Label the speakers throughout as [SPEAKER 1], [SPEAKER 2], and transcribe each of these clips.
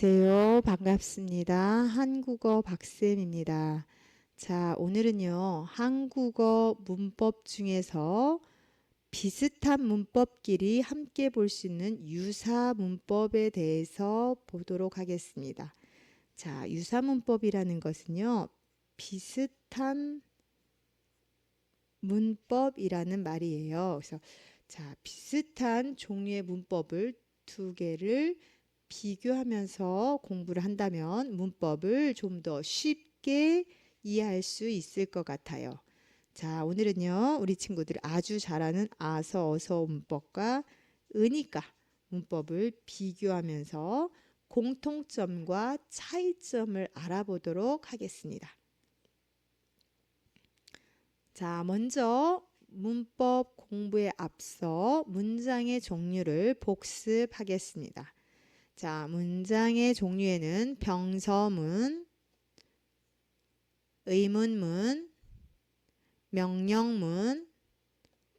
[SPEAKER 1] 안녕하세요. 반갑습니다. 한국어 박쌤입니다. 자, 오늘은요, 한국어 문법 중에서 비슷한 문법끼리 함께 볼 수 있는 유사 문법에 대해서 보도록 하겠습니다. 자, 유사 문법이라는 것은요, 비슷한 문법이라는 말이에요. 그래서 자, 비슷한 종류의 문법을 두 개를 비교하면서 공부를 한다면 문법을 좀 더 쉽게 이해할 수 있을 것 같아요. 자, 오늘은요, 우리 친구들 아주 잘하는 아서, 어서 문법과 은니까 문법을 비교하면서 공통점과 차이점을 알아보도록 하겠습니다. 자, 먼저 문법 공부에 앞서 문장의 종류를 복습하겠습니다. 자, 문장의 종류에는 병서문, 의문문, 명령문,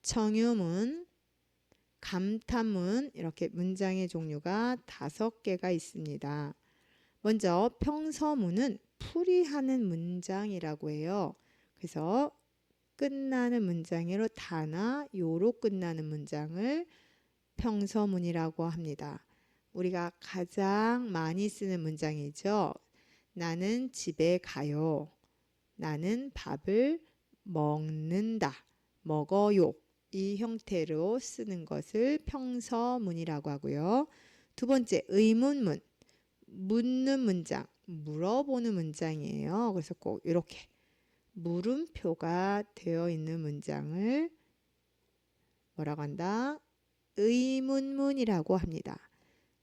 [SPEAKER 1] 청유문, 감탄문 이렇게 문장의 종류가 다섯 개가 있습니다. 먼저 평서문은 풀이하는 문장이라고 해요. 그래서 끝나는 문장으로 다나 요로 끝나는 문장을 평서문이라고 합니다. 우리가 가장 많이 쓰는 문장이죠. 나는 집에 가요. 나는 밥을 먹는다. 먹어요. 이 형태로 쓰는 것을 평서문이라고 하고요. 두 번째, 의문문. 묻는 문장, 물어보는 문장이에요. 그래서 꼭 이렇게 물음표가 되어 있는 문장을 뭐라고 한다? 의문문이라고 합니다.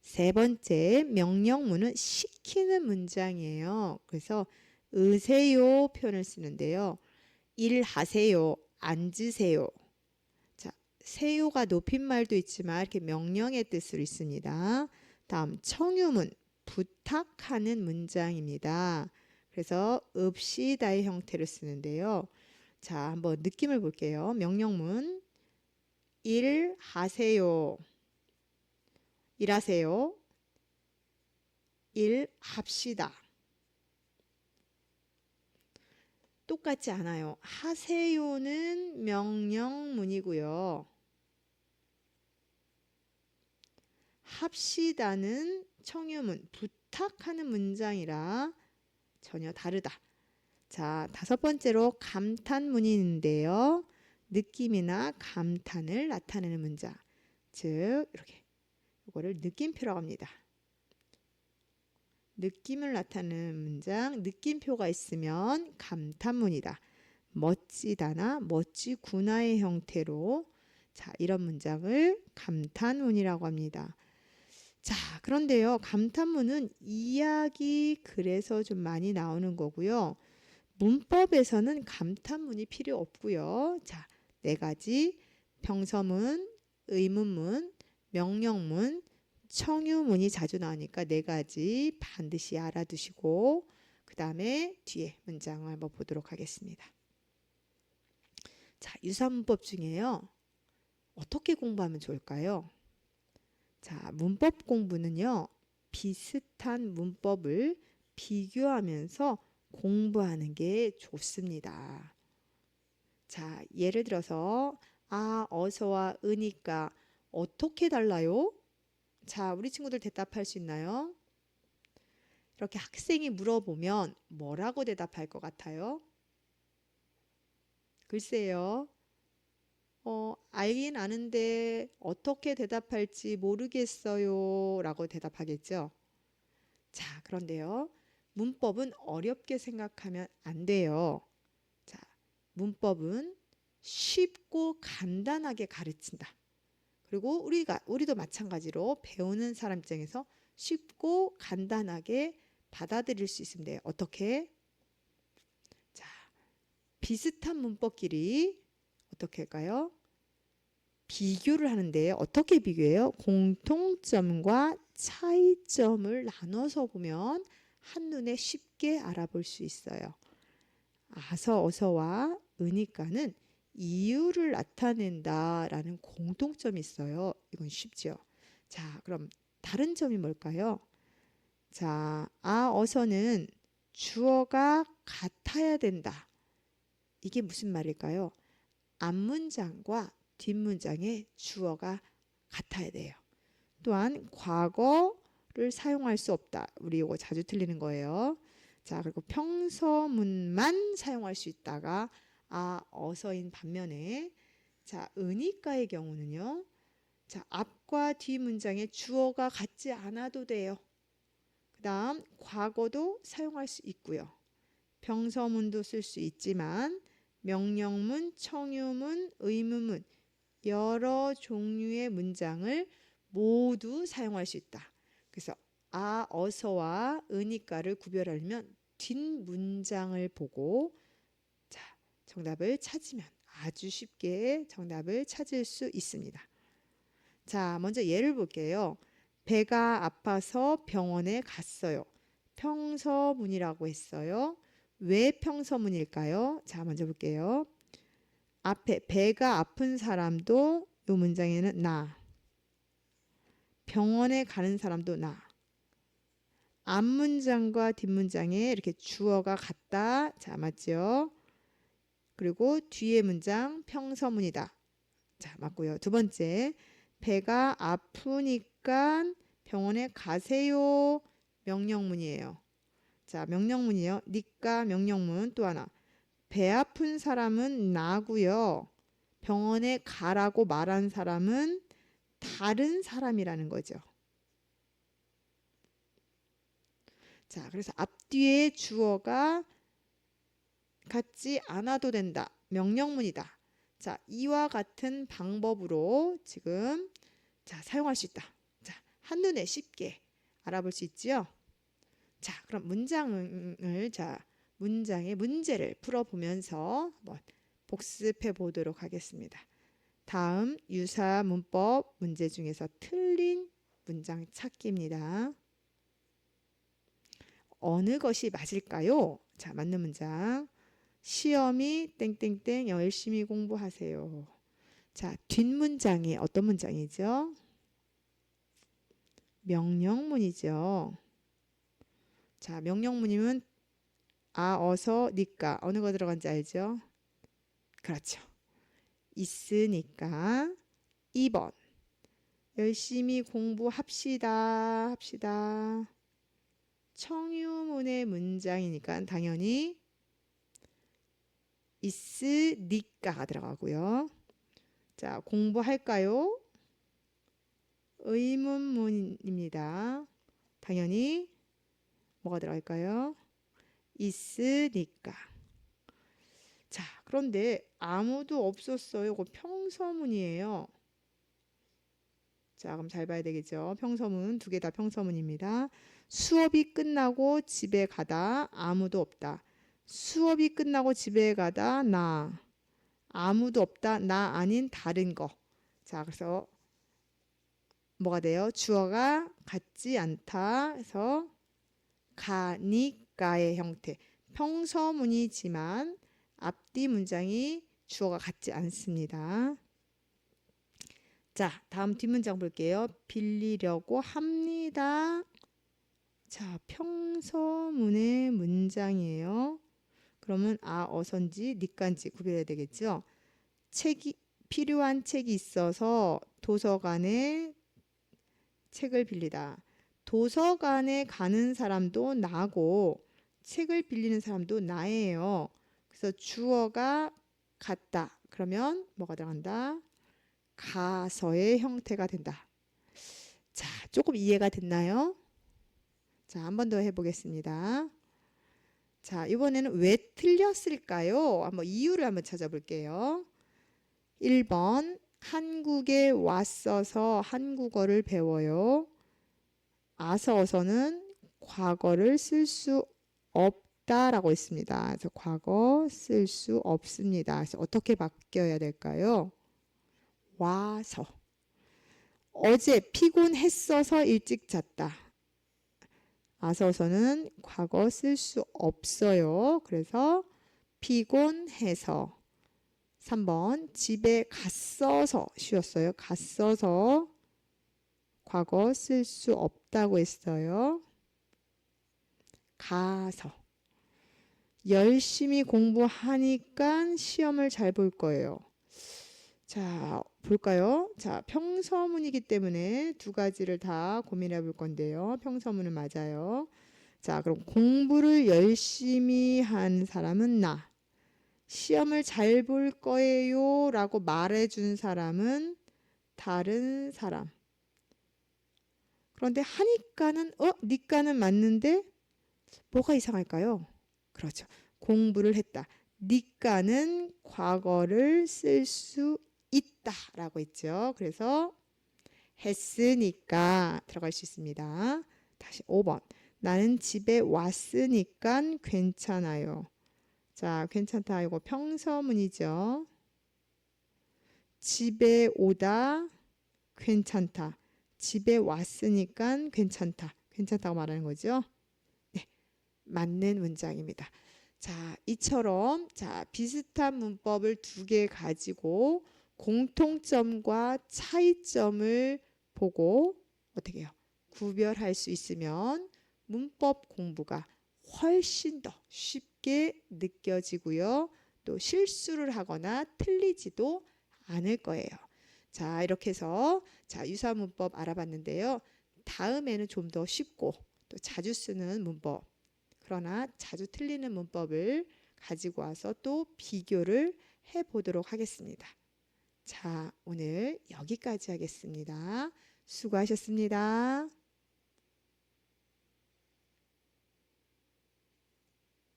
[SPEAKER 1] 세 번째 명령문은 시키는 문장이에요. 그래서 의세요 표현을 쓰는데요. 일하세요. 앉으세요. 자, 세요가 높임말도 있지만 이렇게 명령의 뜻으로 있습니다. 다음 청유문 부탁하는 문장입니다. 그래서 읍시다의 형태를 쓰는데요. 자, 한번 느낌을 볼게요. 명령문 일하세요. 일하세요. 일합시다. 똑같지 않아요. 하세요는 명령문이고요. 합시다는 청유문, 부탁하는 문장이라 전혀 다르다. 자, 다섯 번째로 감탄문이 있는데요. 느낌이나 감탄을 나타내는 문장. 즉, 이렇게 이거를 느낌표라고 합니다. 느낌을 나타내는 문장, 느낌표가 있으면 감탄문이다. 멋지다나 멋지구나의 형태로 자, 이런 문장을 감탄문이라고 합니다. 자, 그런데요. 감탄문은 이야기 글에서 좀 많이 나오는 거고요. 문법에서는 감탄문이 필요 없고요. 자, 네 가지 평서문, 의문문, 명령문, 청유문이 자주 나오니까 네 가지 반드시 알아두시고 그 다음에 뒤에 문장을 한번 보도록 하겠습니다. 자, 유사문법 중에요. 어떻게 공부하면 좋을까요? 자, 문법 공부는요. 비슷한 문법을 비교하면서 공부하는 게 좋습니다. 자, 예를 들어서 아, 어서와 으니까 어떻게 달라요? 자, 우리 친구들 대답할 수 있나요? 이렇게 학생이 물어보면 뭐라고 대답할 것 같아요? 글쎄요. 어, 알긴 아는데 어떻게 대답할지 모르겠어요. 라고 대답하겠죠. 자, 그런데요. 문법은 어렵게 생각하면 안 돼요. 자, 문법은 쉽고 간단하게 가르친다. 그리고 우리가 우리도 마찬가지로 배우는 사람 입장에서 쉽고 간단하게 받아들일 수 돼요. 어떻게? 자, 비슷한 문법끼리 어떻게 할까요? 비교를 하는데 어떻게 비교해요? 공통점과 차이점을 나눠서 보면 한눈에 쉽게 알아볼 수 있어요. 아서 어서와 은니까는 이유를 나타낸다라는 공통점이 있어요. 이건 쉽죠. 자, 그럼 다른 점이 뭘까요? 자, 아 어서는 주어가 같아야 된다. 이게 무슨 말일까요? 앞문장과 뒷문장의 주어가 같아야 돼요. 또한 과거를 사용할 수 없다. 우리 이거 자주 틀리는 거예요. 자, 그리고 평서문만 사용할 수 있다가 아 어서인 반면에 자, 은이과의 경우는요. 자, 앞과 뒤 문장의 주어가 같지 않아도 돼요. 그다음 과거도 사용할 수 있고요. 병서문도 쓸 수 있지만 명령문, 청유문, 의문문 여러 종류의 문장을 모두 사용할 수 있다. 그래서 아, 어서와 은이과를 구별하려면 뒷문장을 보고 자, 정답을 찾으면 아주 쉽게 정답을 찾을 수 있습니다. 자, 먼저 예를 볼게요. 배가 아파서 병원에 갔어요. 평서문이라고 했어요. 왜 평서문일까요? 자, 먼저 볼게요. 앞에 배가 아픈 사람도 이 문장에는 나. 병원에 가는 사람도 나. 앞문장과 뒷문장에 이렇게 주어가 같다. 자, 맞죠? 그리고 뒤에 문장 평서문이다. 자, 맞고요. 두 번째. 배가 아프니까 병원에 가세요. 명령문이에요. 자, 명령문이요. 니까 명령문 또 하나. 배 아픈 사람은 나고요. 병원에 가라고 말한 사람은 다른 사람이라는 거죠. 자, 그래서 앞뒤에 주어가 같지 않아도 된다. 명령문이다. 자, 이와 같은 방법으로 지금 자, 사용할 수 있다. 자, 한눈에 쉽게 알아볼 수 있지요? 자, 그럼 문장을 자, 문장의 문제를 풀어 보면서 한번 복습해 보도록 하겠습니다. 다음 유사 문법 문제 중에서 틀린 문장 찾기입니다. 어느 것이 맞을까요? 자, 맞는 문장. 시험이 땡땡땡 열심히 공부하세요. 자, 뒷문장이 어떤 문장이죠? 명령문이죠. 자, 명령문이면 아, 어서, 니까 어느 거 들어간지 알죠? 그렇죠. 있으니까 2번 열심히 공부합시다 합시다. 청유문의 문장이니까 당연히 있으니까가 들어가고요. 자, 공부할까요? 의문문입니다. 당연히 뭐가 들어갈까요? 있으니까. 자, 그런데 아무도 없었어요. 이거 평서문이에요. 자, 그럼 잘 봐야 되겠죠. 평서문 두 개 다 평서문입니다. 수업이 끝나고 집에 가다 아무도 없다. 수업이 끝나고 집에 가다 나 아무도 없다 나 아닌 다른 거. 자, 그래서 뭐가 돼요? 주어가 같지 않다. 해서 가니까의 형태. 평서문이지만 앞뒤 문장이 주어가 같지 않습니다. 자, 다음 뒷문장 볼게요. 빌리려고 합니다. 자, 평서문의 문장이에요. 그러면 아, 어선지, 니간지 구별해야 되겠죠. 책이 필요한 책이 있어서 도서관에 책을 빌리다. 도서관에 가는 사람도 나고 책을 빌리는 사람도 나예요. 그래서 주어가 같다. 그러면 뭐가 들어간다? 가서의 형태가 된다. 자, 조금 이해가 됐나요? 자, 한 번 더 해보겠습니다. 자, 이번에는 왜 틀렸을까요? 한번 이유를 한번 찾아볼게요. 1번, 한국에 왔어서 한국어를 배워요. 아서어서는 과거를 쓸 수 없다라고 했습니다. 그래서 과거 쓸 수 없습니다. 그래서 어떻게 바뀌어야 될까요? 와서. 어제 피곤했어서 일찍 잤다. 아서서는 과거 쓸 수 없어요. 그래서 피곤해서 3번 집에 갔어서 쉬었어요. 갔어서 과거 쓸 수 없다고 했어요. 가서 열심히 공부하니까 시험을 잘 볼 거예요. 자, 볼까요? 자, 평서문이기 때문에 두 가지를 다 고민해 볼 건데요. 평서문은 맞아요. 자, 그럼 공부를 열심히 한 사람은 나. 시험을 잘 볼 거예요. 라고 말해 준 사람은 다른 사람. 그런데 하니까는, 어, 니까는 맞는데 뭐가 이상할까요? 그렇죠. 공부를 했다. 니까는 과거를 쓸 수 있다라고 했죠. 그래서 했으니까 들어갈 수 있습니다. 다시 5번. 나는 집에 왔으니까 괜찮아요. 자, 괜찮다. 이거 평서문이죠. 집에 오다 괜찮다. 집에 왔으니까 괜찮다. 괜찮다고 말하는 거죠. 네. 맞는 문장입니다. 자, 이처럼 자, 비슷한 문법을 두 개 가지고 공통점과 차이점을 보고 어떻게 해요? 구별할 수 있으면 문법 공부가 훨씬 더 쉽게 느껴지고요. 또 실수를 하거나 틀리지도 않을 거예요. 자, 이렇게 해서 자, 유사 문법 알아봤는데요. 다음에는 좀 더 쉽고 또 자주 쓰는 문법 그러나 자주 틀리는 문법을 가지고 와서 또 비교를 해 보도록 하겠습니다. 자, 오늘 여기까지 하겠습니다. 수고하셨습니다.